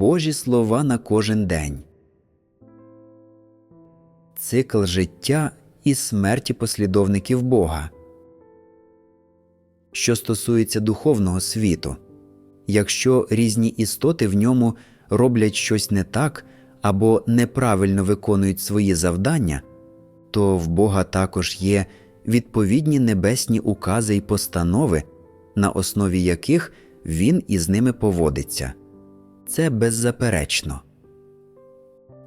Божі слова на кожен день. Цикл життя і смерті послідовників Бога. Що стосується духовного світу, якщо різні істоти в ньому роблять щось не так або неправильно виконують свої завдання, то в Бога також є відповідні небесні укази й постанови, на основі яких Він із ними поводиться. Це беззаперечно.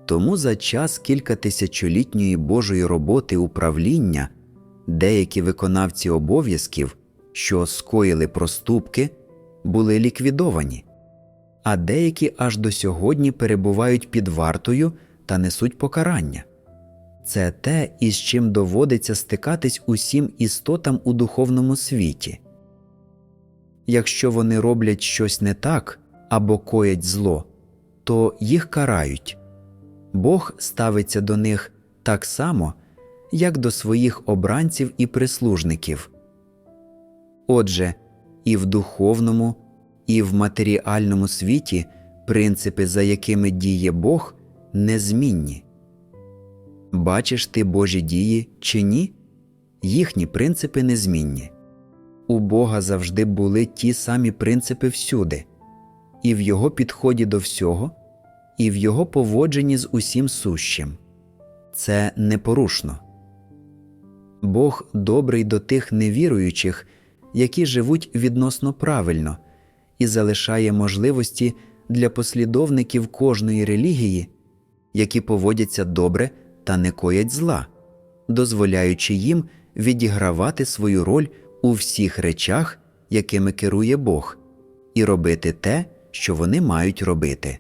Тому за час кількатисячолітньої Божої роботи управління деякі виконавці обов'язків, що скоїли проступки, були ліквідовані, а деякі аж до сьогодні перебувають під вартою та несуть покарання. Це те, із чим доводиться стикатись усім істотам у духовному світі. Якщо вони роблять щось не так або коять зло, то їх карають. Бог ставиться до них так само, як до своїх обранців і прислужників. Отже, і в духовному, і в матеріальному світі принципи, за якими діє Бог, незмінні. Бачиш ти Божі дії чи ні? Їхні принципи незмінні. У Бога завжди були ті самі принципи всюди, і в Його підході до всього, і в Його поводженні з усім сущим. Це непорушно. Бог добрий до тих невіруючих, які живуть відносно правильно, і залишає можливості для послідовників кожної релігії, які поводяться добре та не коять зла, дозволяючи їм відігравати свою роль у всіх речах, якими керує Бог, і робити те, що вони мають робити.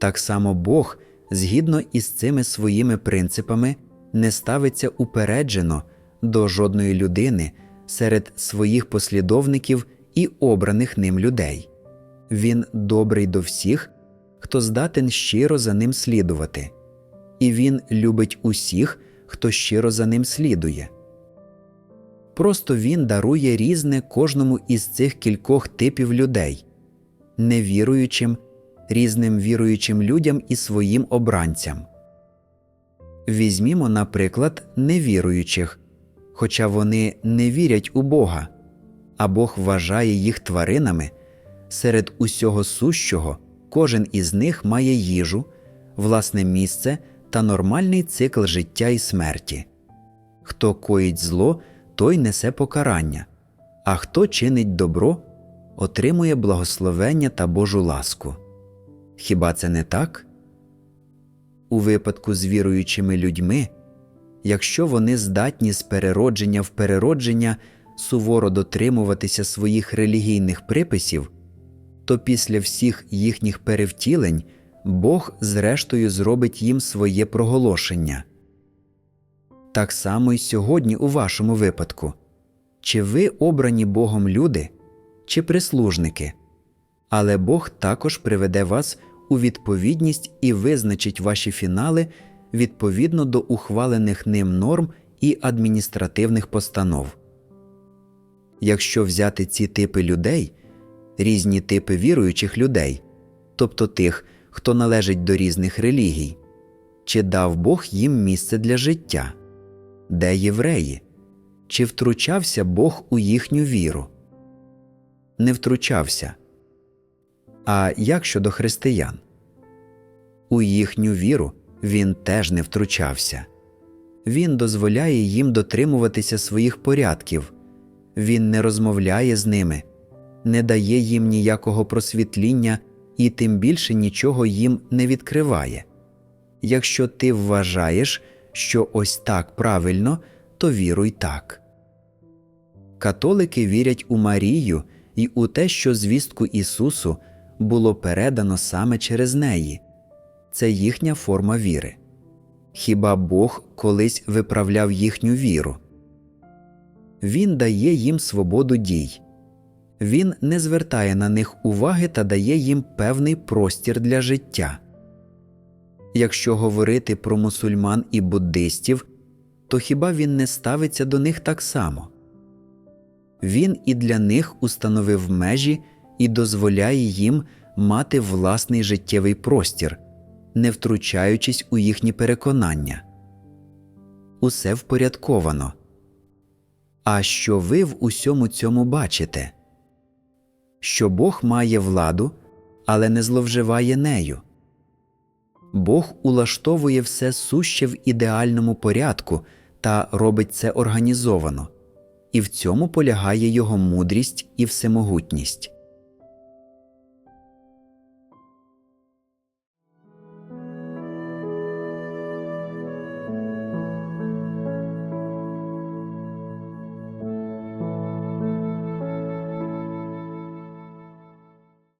Так само Бог, згідно із цими своїми принципами, не ставиться упереджено до жодної людини серед своїх послідовників і обраних ним людей. Він добрий до всіх, хто здатен щиро за ним слідувати, і він любить усіх, хто щиро за ним слідує. Просто він дарує різне кожному із цих кількох типів людей невіруючим, різним віруючим людям і своїм обранцям. Візьмімо, наприклад, невіруючих, хоча вони не вірять у Бога, а Бог вважає їх тваринами, серед усього сущого кожен із них має їжу, власне місце та нормальний цикл життя і смерті. Хто коїть зло, той несе покарання, а хто чинить добро, отримує благословення та Божу ласку. Хіба це не так? У випадку з віруючими людьми, якщо вони здатні з переродження в переродження суворо дотримуватися своїх релігійних приписів, то після всіх їхніх перевтілень Бог зрештою зробить їм своє проголошення. Так само й сьогодні у вашому випадку чи ви обрані Богом люди, чи прислужники, але Бог також приведе вас у відповідність і визначить ваші фінали відповідно до ухвалених ним норм і адміністративних постанов. Якщо взяти ці типи людей, різні типи віруючих людей, тобто тих, хто належить до різних релігій, чи дав Бог їм місце для життя, де євреї, чи втручався Бог у їхню віру? Не втручався. А як щодо християн? У їхню віру він теж не втручався. Він дозволяє їм дотримуватися своїх порядків, він не розмовляє з ними, не дає їм ніякого просвітління і тим більше нічого їм не відкриває. Якщо ти вважаєш, що ось так правильно, то віруй так. Католики вірять у Марію і у те, що звістку Ісусу було передано саме через неї це їхня форма віри. Хіба Бог колись виправляв їхню віру? Він дає їм свободу дій, він не звертає на них уваги та дає їм певний простір для життя. Якщо говорити про мусульман і буддистів, то хіба він не ставиться до них так само? Він і для них установив межі і дозволяє їм мати власний життєвий простір, не втручаючись у їхні переконання. Усе впорядковано. А що ви в усьому цьому бачите? Що Бог має владу, але не зловживає нею. Бог улаштовує все суще в ідеальному порядку та робить це організовано, і в цьому полягає його мудрість і всемогутність.